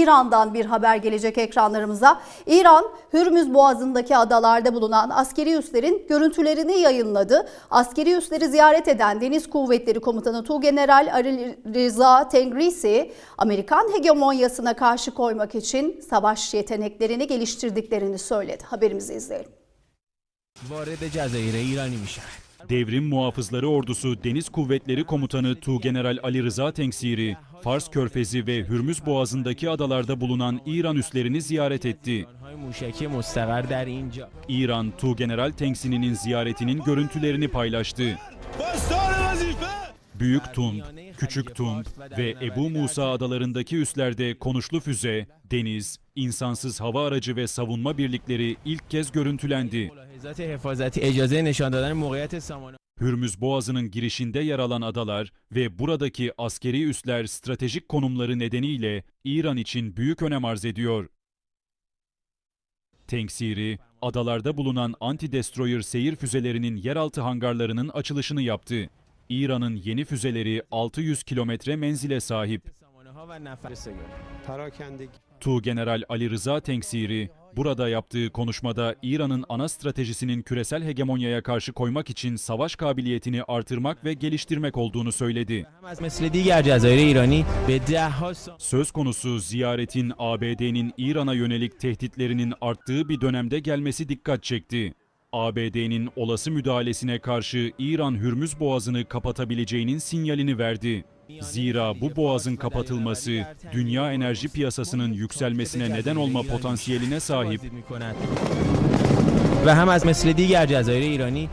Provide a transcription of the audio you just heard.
İran'dan bir haber gelecek ekranlarımıza. İran, Hürmüz Boğazı'ndaki adalarda bulunan askeri üslerin görüntülerini yayınladı. Askeri üsleri ziyaret eden Deniz Kuvvetleri Komutanı Tuğgeneral Ali Rıza Tengrisi, Amerikan hegemonyasına karşı koymak için savaş yeteneklerini geliştirdiklerini söyledi. Haberimizi izleyelim. وارد جزایر ایرانی میشن Devrim Muhafızları Ordusu Deniz Kuvvetleri Komutanı Tuğgeneral Ali Rıza Tenksiri, Fars Körfezi ve Hürmüz Boğazı'ndaki adalarda bulunan İran üslerini ziyaret etti. İran, Tuğgeneral Tenksini'nin ziyaretinin görüntülerini paylaştı. Büyük Tumb, Küçük Tumb ve Ebu Musa adalarındaki üslerde konuşlu füze, deniz, insansız hava aracı ve savunma birlikleri ilk kez görüntülendi. Hürmüz Boğazı'nın girişinde yer alan adalar ve buradaki askeri üsler stratejik konumları nedeniyle İran için büyük önem arz ediyor. Tenksiri, adalarda bulunan anti-destroyer seyir füzelerinin yeraltı hangarlarının açılışını yaptı. İran'ın yeni füzeleri 600 kilometre menzile sahip. Tu General Ali Rıza Tenksiri burada yaptığı konuşmada İran'ın ana stratejisinin küresel hegemonyaya karşı koymak için savaş kabiliyetini artırmak ve geliştirmek olduğunu söyledi. Söz konusu ziyaretin ABD'nin İran'a yönelik tehditlerinin arttığı bir dönemde gelmesi dikkat çekti. ABD'nin olası müdahalesine karşı İran Hürmüz Boğazı'nı kapatabileceğinin sinyalini verdi. Zira bu boğazın kapatılması dünya enerji piyasasının yükselmesine neden olma potansiyeline sahip. بازدید می‌کند. و هم از مثل دیگر جزایر ایرانی